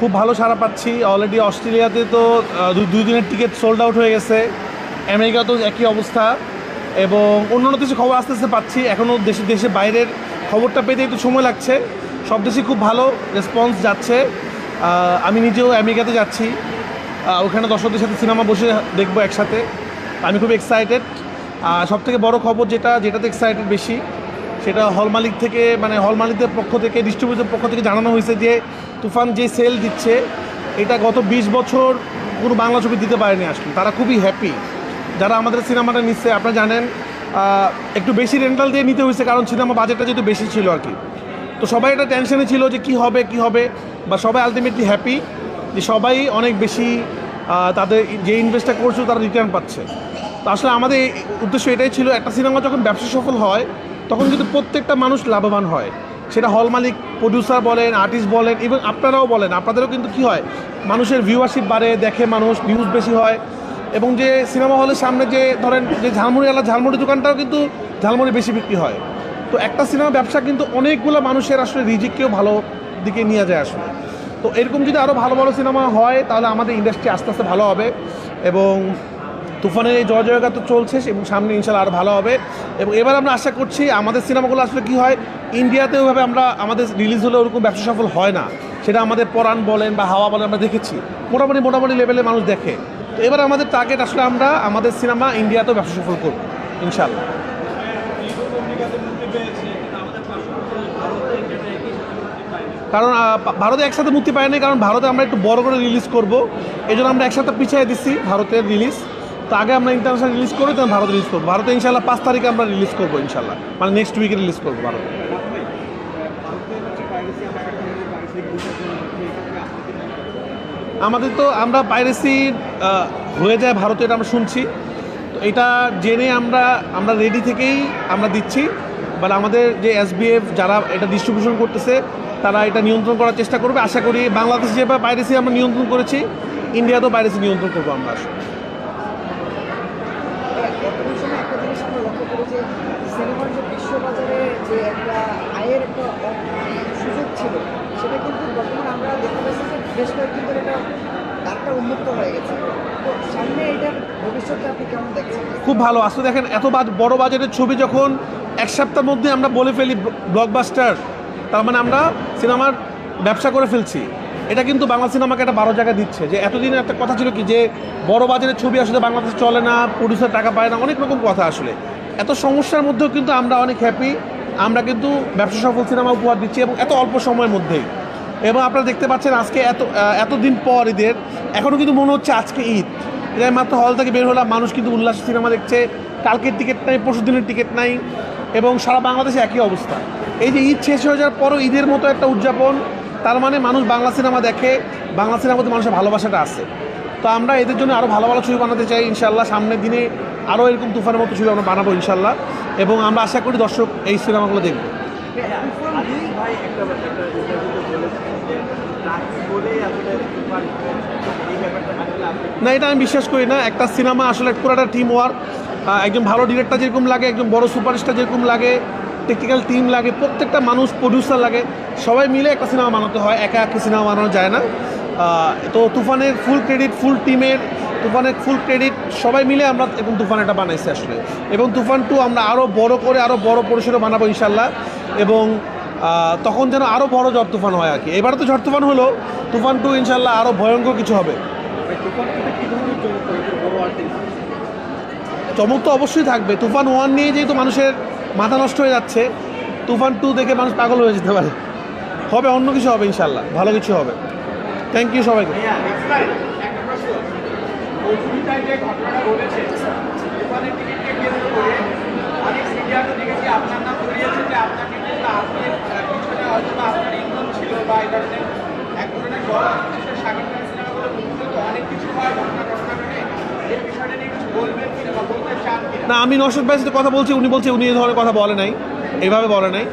খুব ভালো সাড়া পাচ্ছি। অলরেডি অস্ট্রেলিয়াতে তো দুই দিনের টিকিট সোল্ড আউট হয়ে গেছে। আমেরিকাতেও একই অবস্থা। এবং অন্যান্য কিছু খবর আস্তে আস্তে পাচ্ছি। এখনও দেশে দেশে বাইরের খবরটা পেতে একটু সময় লাগছে। সব দেশে খুব ভালো রেসপন্স যাচ্ছে। আমি নিজেও আমেরিকাতে যাচ্ছি। ওখানে দর্শকদের সাথে সিনেমা বসে দেখব একসাথে। আমি খুব এক্সাইটেড আর সব থেকে বড় খবর যেটা, যেটাতে এক্সাইটেড বেশি সেটা হল মালিক থেকে মানে হল মালিকদের পক্ষ থেকে ডিস্ট্রিবিউটর পক্ষ থেকে জানানো হয়েছে যে তুফান যে সেল দিচ্ছে, এটা গত বিশ বছর কোনো বাংলা ছবি দিতে পারেনি আসলে। তারা খুবই হ্যাপি যারা আমাদের সিনেমাটা নিচ্ছে, আপনারা জানেন একটু বেশি রেন্টাল দিয়ে নিতে হয়েছে, কারণ সিনেমা বাজেটটা যেহেতু বেশি ছিল আর কি। তো সবাই একটা টেনশনে ছিল যে কি হবে কি হবে, বা সবাই আলটিমেটলি হ্যাপি যে সবাই অনেক বেশি তাদের যে ইনভেস্টটা করছে, তারা রিটার্ন পাচ্ছে। তো আসলে আমাদের উদ্দেশ্য এটাই ছিল, একটা সিনেমা যখন ব্যবসা সফল হয় তখন কিন্তু প্রত্যেকটা মানুষ লাভবান হয়। সেটা হল মালিক প্রডিউসার বলেন আর্টিস্ট বলেন এবং আপনারাও বলেন, আপনাদেরও কিন্তু কি হয়? মানুষের ভিউয়ারশিপ বাড়ে, দেখে মানুষ ভিউজ বেশি হয়। এবং যে সিনেমা হলের সামনে যে ধরেন যে ঝালমুড়ি ঝালমুড়িওয়ালা ঝালমুড়ি দোকানটাও কিন্তু ঝালমুড়ি বেশি বিক্রি হয়। তো একটা সিনেমা ব্যবসা কিন্তু অনেকগুলো মানুষের আসলে রিজিককেও ভালো দিকে নিয়ে যায় আসলে। তো এরকম যদি আরও ভালো ভালো সিনেমা হয়, তাহলে আমাদের ইন্ডাস্ট্রি আস্তে আস্তে ভালো হবে। এবং তুফানের এই জয় জয়গা তো চলছে এবং সামনে ইনশাল্লাহ আরও ভালো হবে। এবং এবার আমরা আশা করছি আমাদের সিনেমাগুলো আসলে কি হয় ইন্ডিয়াতে ওইভাবে আমরা আমাদের রিলিজ হলে ওরকম ব্যবসা সফল হয় না। সেটা আমাদের পরাণ বলেন বা হাওয়া বলেন আমরা দেখেছি। মোটামুটি মোটামুটি লেভেলে মানুষ দেখে। তো এবার আমাদের টার্গেট আসলে আমরা আমাদের সিনেমা ইন্ডিয়াতেও ব্যবসা সফল করব, ইনশাল্লাহ। কারণ ভারতে একসাথে মুক্তি পায়নি, কারণ ভারতে আমরা একটু বড় করে রিলিজ করব। এই আমরা একসাথে পিছিয়ে দিচ্ছি ভারতের রিলিজ তো আগে আমরা ইন্টারন্যাশনাল রিলিজ করি, তখন ভারতে রিলিজ করব। ভারতে ইনশাল্লাহ পাঁচ তারিখে আমরা রিলিজ করব ইনশাল্লাহ মানে নেক্সট উইকে রিলিজ করব ভারতে। আমাদের তো আমরা পাইরেসি হয়ে যায় ভারতে, এটা আমরা শুনছি। তো এটা জেনে আমরা আমরা রেডি থেকেই আমরা দিচ্ছি। বাট আমাদের যে এসবিএফ যারা এটা ডিস্ট্রিবিউশন করতেছে, তারা এটা নিয়ন্ত্রণ করার চেষ্টা করবে। আশা করি বাংলাদেশ যেভাবে পাইরেসি আমরা নিয়ন্ত্রণ করেছি ইন্ডিয়াতেও পাইরেসি নিয়ন্ত্রণ করব আমরা। আসলে বর্তমান সময়ে একটা জিনিস আমরা লক্ষ্য যে সিনেমার যে বিশ্ববাজারে যে একটা আয়ের একটা সুযোগ ছিল, সেটা কিন্তু বর্তমানে আমরা দেখতে পাচ্ছি যে বেশ কয়েকদিন ধরে এটা উন্মুক্ত হয়ে গেছে। তো সামনে এটার আপনি কেমন দেখছেন? খুব ভালো। আসলে দেখেন, এত বড় বাজেটের ছবি যখন এক সপ্তাহের মধ্যে আমরা বলে ফেলি ব্লকবাস্টার তার মানে আমরা সিনেমার ব্যবসা করে ফেলছি। এটা কিন্তু বাংলা সিনেমাকে একটা বারো জায়গা দিচ্ছে। যে এতদিন একটা কথা ছিল কি, যে বড় বাজারের ছবি আসলে বাংলাদেশ চলে না প্রডিউসার টাকা পায় না, অনেক রকম কথা আসলে। এত সমস্যার মধ্যেও কিন্তু আমরা অনেক হ্যাপি আমরা কিন্তু ব্যবসা সফল সিনেমা উপহার দিচ্ছি এবং এত অল্প সময়ের মধ্যেই। এবং আপনারা দেখতে পাচ্ছেন আজকে এত এতদিন পর ঈদের এখনও কিন্তু মনে হচ্ছে আজকে ঈদ। এটা মাত্র হল থেকে বের হলাম, মানুষ কিন্তু উল্লাস সিনেমা দেখছে, কালকের টিকিট নাই, পরশু দিনের টিকিট নাই, এবং সারা বাংলাদেশে একই অবস্থা। এই যে ঈদ শেষ হয়ে যাওয়ার পরও ঈদের মতো একটা উদযাপন, তার মানে মানুষ বাংলা সিনেমা দেখে, বাংলা সিনেমার প্রতি মানুষের ভালোবাসাটা আছে। তো আমরা এদের জন্য আরও ভালো ভালো ছবি বানাতে চাই ইনশাল্লাহ সামনের দিনে আরও এরকম তুফানের মতো ছবি আমরা বানাবো ইনশাল্লাহ এবং আমরা আশা করি দর্শক এই সিনেমাগুলো দেখবে। না, এটা আমি বিশ্বাস করি না। একটা সিনেমা আসলে পুরাটা টিম ওয়ার্ক একজন ভালো ডিরেক্টর যেরকম লাগে, একজন বড় সুপারস্টার যেরকম লাগে টেকনিক্যাল টিম লাগে, প্রত্যেকটা মানুষ প্রডিউসার লাগে। সবাই মিলে একটা সিনেমা বানাতে হয়, একা একা সিনেমা বানানো যায় না। তো তুফানের ফুল ক্রেডিট ফুল টিমের তুফানের ফুল ক্রেডিট সবাই মিলে আমরা এবং তুফান এটা বানাইছি আসলে। এবং তুফান টু আমরা আরও বড় করে আরও বড় পরিসরে বানাবো ইনশাল্লাহ এবং তখন যেন আরও বড় ঝড় তুফান হয় আর কি। এবারে তো ঝড় তুফান হলো তুফান টু ইনশাল্লাহ আরও ভয়ঙ্কর কিছু হবে। চমক তো অবশ্যই থাকবে। তুফান ওয়ান নিয়ে যেহেতু মানুষের মাথা নষ্ট হয়ে যাচ্ছে তুফান টু দেখে মানুষ পাগল হয়ে যেতে পারে। হবে অন্য কিছু হবে ইনশাল্লাহ ভালো কিছু হবে। থ্যাংক ইউ সবাইকে। না আমি নশদ ভাইয়ের সাথে কথা বলছি উনি বলছে উনি এই ধরনের কথা বলে নাই এভাবে বলে নাই।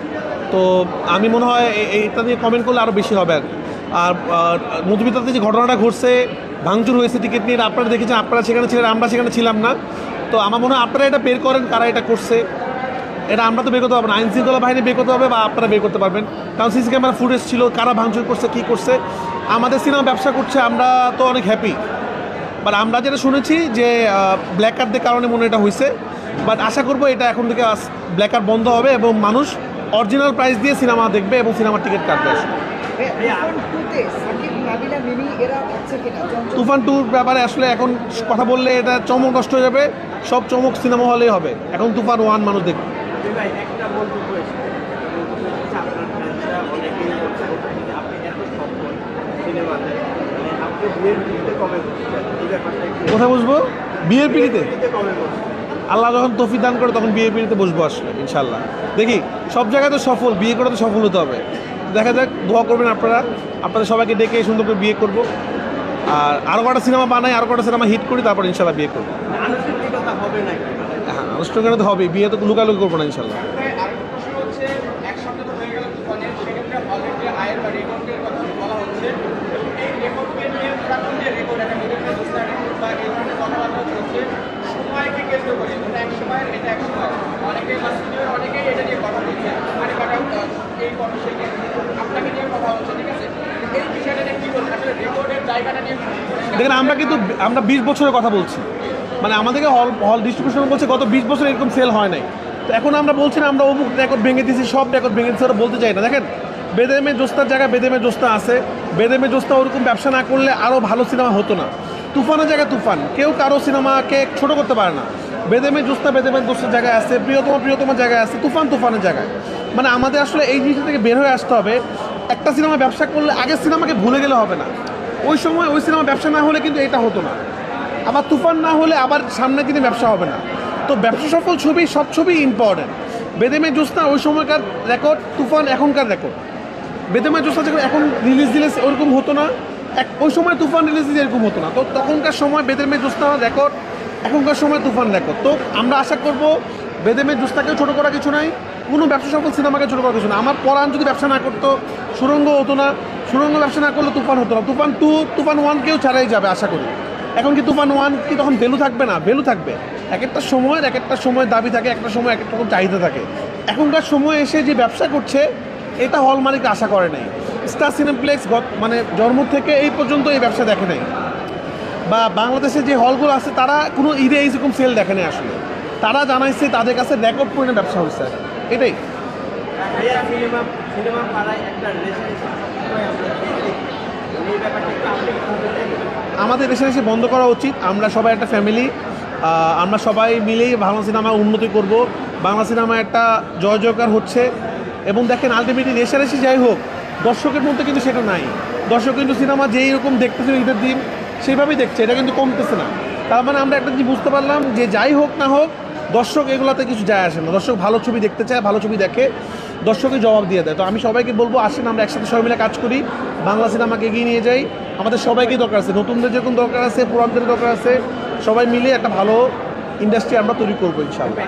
তো আমি মনে হয় এ- এইটা নিয়ে কমেন্ট করলে আরও বেশি হবে আর। আর মধুমিতাতে যে ঘটনাটা ঘটছে, ভাঙচুর হয়েছে টিকিট নিয়ে, আপনারা দেখেছেন, আপনারা সেখানে ছিলেন, আমরা সেখানে ছিলাম না। তো আমার মনে হয় আপনারা এটা বের করেন, কারা এটা করছে। এটা আমরা তো বের করতে পারব না। আইন শৃঙ্খলা বাহিনী বের করতে হবে বা আপনারা বের করতে পারবেন। কারণ সিসি ক্যামেরা ফুটেজ ছিল, কারা ভাঙচুর করছে, কী করছে। আমাদের সিনেমা ব্যবসা করছে, আমরা তো অনেক হ্যাপি বাট আমরা যেটা শুনেছি যে ব্ল্যাক কার্ডদের কারণে মনে এটা হয়েছে বাট আশা করব এটা এখন থেকে ব্ল্যাক কার্ড বন্ধ হবে এবং মানুষ অরিজিনাল প্রাইস দিয়ে সিনেমা দেখবে এবং সিনেমার টিকিট কাটবে। আসলে তুফান টুর ব্যাপারে আসলে এখন কথা বললে এটা চমক নষ্ট হয়ে যাবে। সব চমক সিনেমা হলেই হবে। এখন তুফান ওয়ান মানুষ দেখবে। মানে বিয়ের কোথায় বসবো? বিয়ের পিড়িতে? আল্লাহ যখন তফি দান করে তখন বিয়ে পিড়িতে বসবো আসলে ইনশাল্লাহ দেখি সব জায়গায় তো সফল বিয়ে করে তো সফল হতে হবে। দেখা যাক, দোয়া করবেন আপনারা। আপনাদের সবাইকে ডেকে সুন্দর করে বিয়ে করব। আর আরও কটা সিনেমা বানাই আরও কটা সিনেমা হিট করি, তারপর ইনশাল্লাহ বিয়ে করব। হ্যাঁ আনুষ্ঠানিকতা তো হবে বিয়ে তো লুকালুকি করব না ইনশাল্লাহ। আরেকটা দেখেন, আমরা কিন্তু আমরা বিশ বছরের কথা বলছি। মানে আমাদেরকে হল হল ডিস্ট্রিবিউশন বলছে গত বিশ বছর এরকম সেল হয় নাই। তো এখন আমরা বলছি না, আমরা অমুক রেকর্ড ভেঙে দিয়েছি, সব রেকর্ড ভেঙে দিচ্ছি ওরা বলতে চাই না। দেখেন, বেদেমে জোস্তার জায়গায় বেদেমে জোস্তা আছে। বেদেমে জোস্তা ওরকম ব্যবসা না করলে আরও ভালো সিনেমা হতো না। তুফানের জায়গায় তুফান। কেউ কারও সিনেমাকে ছোট করতে পারে না। বেদেমে জোস্তা বেদেমে জোস্তার জায়গায় আছে, প্রিয়তম প্রিয়তম জায়গায় আছে, তুফান, তুফানের জায়গায়। মানে আমাদের আসলে এই জিনিসটা থেকে বের হয়ে আসতে হবে। একটা সিনেমা ব্যবসা করলে আগের সিনেমাকে ভুলে গেলে হবে না। ওই সময় ওই সিনেমা ব্যবসা না হলে কিন্তু এটা হতো না। আবার তুফান না হলে আবার সামনের দিনে ব্যবসা হবে না। তো ব্যবসা সফল ছবি, সব ছবি ইম্পর্টেন্ট বেদেমে জোস্তা ওই সময়কার রেকর্ড তুফান এখনকার রেকর্ড বেদেমে জোস্তা যখন এখন রিলিজ দিলে ওরকম হতো না। এক, ওই সময় তুফান রিলিজ দিলে এরকম হতো না। তো তখনকার সময় বেদেমে জোস্তা রেকর্ড এখনকার সময় তুফান রেকর্ড তো আমরা আশা করব বেদেমে জোস্তাকেও ছোটো করা কিছু নাই, কোনো ব্যবসা সফল সিনেমাকে ছোটো করা কিছু না আমার পরাণ যদি ব্যবসা না করতো, সুরঙ্গ হতো না। সুরঙ্গ ব্যবসা না করলে তুফান হতো না। তুফান টু তুফান ওয়ানকেও ছাড়াই যাবে আশা করি। এখন কি তুফান ওয়ান কি তখন ভ্যালু থাকবে না? ভ্যালু থাকবে। এক একটা সময়ের, এক একটা সময় দাবি থাকে একটা সময় এক একটা রকম চাহিদা থাকে। এখনকার সময় এসে যে ব্যবসা করছে, এটা হল মালিক আশা করে নাই। স্টার সিনেপ্লেক্স মানে জন্ম থেকে এই পর্যন্ত এই ব্যবসা দেখে নাই। বা বাংলাদেশে যে হলগুলো আছে, তারা কোনো ঈদে এইরকম সেল দেখে নাই আসলে। তারা জানাইছে, তাদের কাছে রেকর্ড পরিমাণে ব্যবসা হচ্ছে এটাই। সিনেমা সিনেমা পাড়ায় একটা আমাদের দেশে এসে বন্ধ করা উচিত। আমরা সবাই একটা ফ্যামিলি আমরা সবাই মিলেই বাংলা সিনেমা উন্নতি করব। বাংলা সিনেমা একটা জয় জয়কার হচ্ছে। এবং দেখেন আলটিমেটলি রেশারেশি যাই হোক, দর্শকের মধ্যে কিন্তু সেটা নাই। দর্শক কিন্তু সিনেমা যেই রকম দেখতেছে ঈদের দিন, সেইভাবেই দেখছে। এটা কিন্তু কমতেছে না। তার মানে আমরা একটা জিনিস বুঝতে পারলাম যে যাই হোক না হোক, দর্শক এগুলাতে কিছু যায় আসে না। দর্শক ভালো ছবি দেখতে চায়, ভালো ছবি দেখে। দর্শকই জবাব দিয়ে দেয়। তো আমি সবাইকে বলব, আসেন, আমরা একসাথে সবাই মিলে কাজ করি। বাংলা সিনেমাকে এগিয়ে নিয়ে যাই। আমাদের সবাইকেই দরকার আছে। নতুনদের যেরকম দরকার আছে, পুরানদের দরকার আছে, সবাই মিলে একটা ভালো ইন্ডাস্ট্রি আমরা তৈরি করব, ইনশাআল্লাহ।